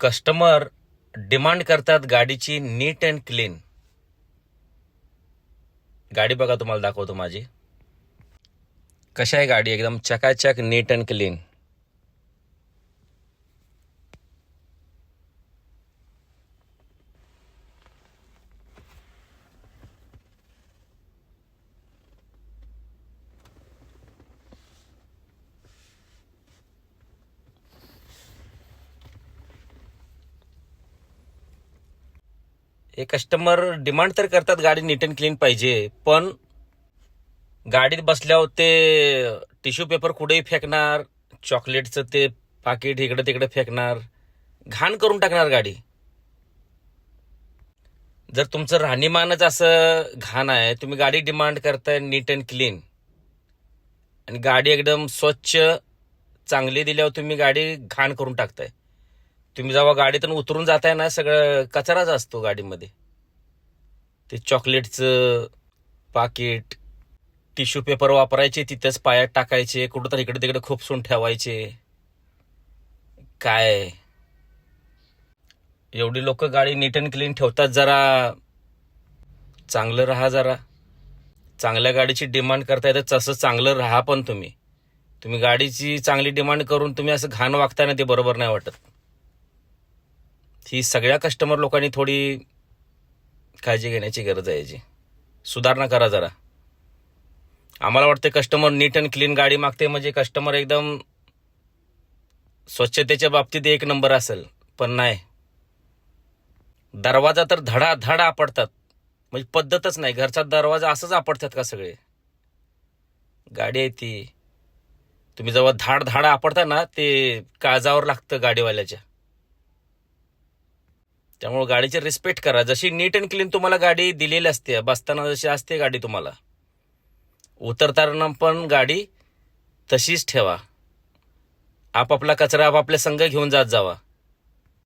Customer demand करतात गाडीची नीट and clean. गाडी बघा तुम्हाला दाखवतो माझी. कशा आहे गाडी एकदम चकाचक नीट अँड क्लीन. हे कस्टमर डिमांड तर करतात गाडी नीट अँड क्लीन पाहिजे पण गाडीत बसल्यावर ते टिश्यू पेपर कुठेही फेकणार चॉकलेटचं ते पाकिट इकडे तिकडे फेकणार घाण करून टाकणार गाडी. जर तुमचं राहणीमानच असं घाण आहे तुम्ही गाडी डिमांड करताय नीट अँड क्लीन आणि गाडी एकदम स्वच्छ चांगली दिल्यावर तुम्ही गाडी घाण करून टाकताय. तुम्ही जेव्हा गाडीतून उतरून जाताय ना सगळं कचराच असतो गाडीमध्ये. ते चॉकलेटचं पाकिट टिश्यू पेपर वापरायचे तिथंच पायात टाकायचे कुठं तर इकडे तिकडे खुपसून ठेवायचे. काय? एवढी लोक गाडी नीट अँड क्लीन ठेवतात जरा. चांगलं राहा जरा. चांगल्या गाडीची डिमांड करताय तर तसं चांगलं राहा पण तुम्ही. तुम्ही गाडीची चांगली डिमांड करून तुम्ही असं घाण वागताय ना ते बरोबर नाही वाटत. ही सगळ्या कस्टमर लोकांनी थोडी काळजी घेण्याची गरज आहे याची. सुधारणा करा जरा. आम्हाला वाटतं कस्टमर नीट अँड क्लीन गाडी मागते म्हणजे कस्टमर एकदम स्वच्छतेच्या बाबतीत एक नंबर असेल पण नाही. दरवाजा तर धडा धडा आपडतात म्हणजे पद्धतच नाही. घरचा दरवाजा असंच आपडतात का सगळे? गाडी आहे ती. तुम्ही जेव्हा धाड धाड आपडता ना ते काळजावर लागतं गाडीवाल्याच्या. त्यामुळे गाडीचे रिस्पेक्ट करा. जशी नीट अँड क्लीन तुम्हाला गाडी दिलेली असते बसताना जशी असते गाडी तुम्हाला. उतरताना पण गाडी तशीच ठेवा. आपापला कचरा आपापल्या संघ घेऊन जात जावा.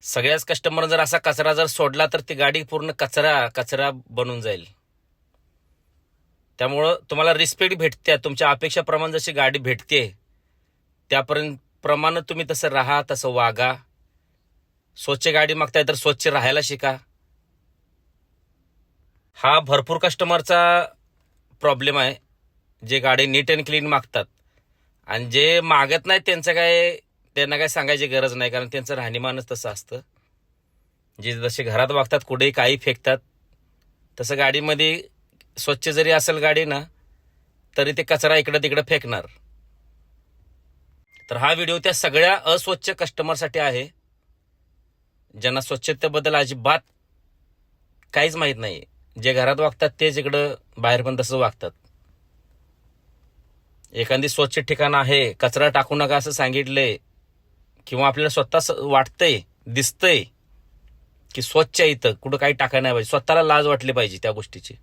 सगळ्याच कस्टमर जर असा कचरा जर सोडला तर ती गाडी पूर्ण कचरा कचरा बनून जाईल. त्यामुळं तुम्हाला रिस्पेक्ट भेटते तुमच्या अपेक्षाप्रमाणे जशी गाडी भेटते त्यापर्यंत प्रमाणे तुम्ही तसं राहा तसं वागा. स्वच्छ गाडी मागताय तर स्वच्छ राहायला शिका. हा भरपूर कस्टमरचा प्रॉब्लेम आहे. जे गाडी नीट अँड क्लीन मागतात. आणि जे मागत नाहीत त्यांचं काय त्यांना काय सांगायची गरज नाही. कारण त्यांचं राहणीमानच तसं असतं. जे जसे घरात वागतात कुठेही काही फेकतात. तसं गाडीमध्ये स्वच्छ जरी असेल गाडी ना तरी ते कचरा इकडं तिकडं फेकणार. तर हा व्हिडिओ त्या सगळ्या अस्वच्छ कस्टमरसाठी आहे. ज्यांना स्वच्छतेबद्दल अजिबात काहीच माहीत नाही जे घरात वागतात तेच इकडं बाहेर पण तसं वागतात. एखादी स्वच्छ ठिकाण आहे कचरा टाकू नका असं सांगितलंय किंवा आपल्याला स्वतः वाटतंय दिसतंय की स्वच्छ आहे इथं कुठं काही टाकायला नाही पाहिजे. स्वतःला लाज वाटली पाहिजे त्या गोष्टीची.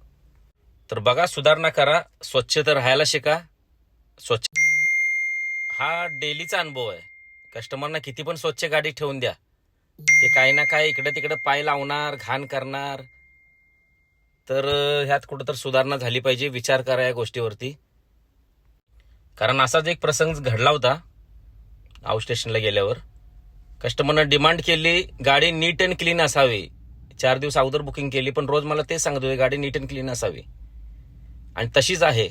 तर बघा सुधारणा करा स्वच्छ तर राहायला शिका. स्वच्छ हा डेलीचा अनुभव आहे. कस्टमरना किती पण स्वच्छ गाडी ठेवून द्या. ते काही ना काही इकडे तिकडे पाय लावणार घाण करणार. तर ह्यात कुठं तर सुधारणा झाली पाहिजे विचार करा या गोष्टीवरती. कारण असाच एक प्रसंग घडला होता आउट स्टेशनला गेल्यावर. कस्टमरनं डिमांड केली गाडी नीट अँड क्लीन असावी. चार दिवस अगोदर बुकिंग केली पण रोज मला तेच सांगतोय गाडी नीट अँड क्लीन असावी. आणि तशीच आहे.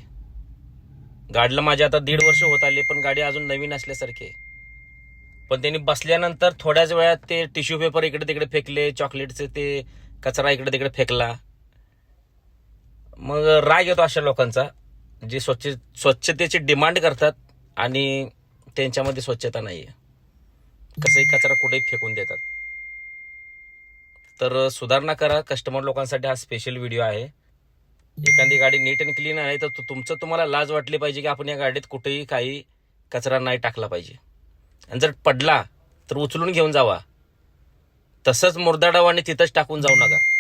गाडीला माझे आता दीड वर्ष होत आले पण गाडी अजून नवीन असल्यासारखी आहे. पण त्यांनी बसल्यानंतर थोड्याच वेळात ते टिश्यू पेपर इकडे तिकडे फेकले चॉकलेटचे ते कचरा इकडे तिकडे फेकला. मग राग येतो अशा लोकांचा जे स्वच्छ स्वच्छतेची डिमांड करतात आणि त्यांच्यामध्ये स्वच्छता नाहीये. कसंही कचरा कुठेही फेकून देतात. तर सुधारणा करा कस्टमर लोकांसाठी हा स्पेशल व्हिडिओ आहे. एखादी गाडी नीट अँड क्लीन आहे तर तुमचं तुम्हाला लाज वाटली पाहिजे की आपण या गाडीत कुठेही काही कचरा नाही टाकला पाहिजे. आणि जर पडला तर उचलून घेऊन जावा. तसंच मुर्दाडावाने तिथंच टाकून जाऊ नका.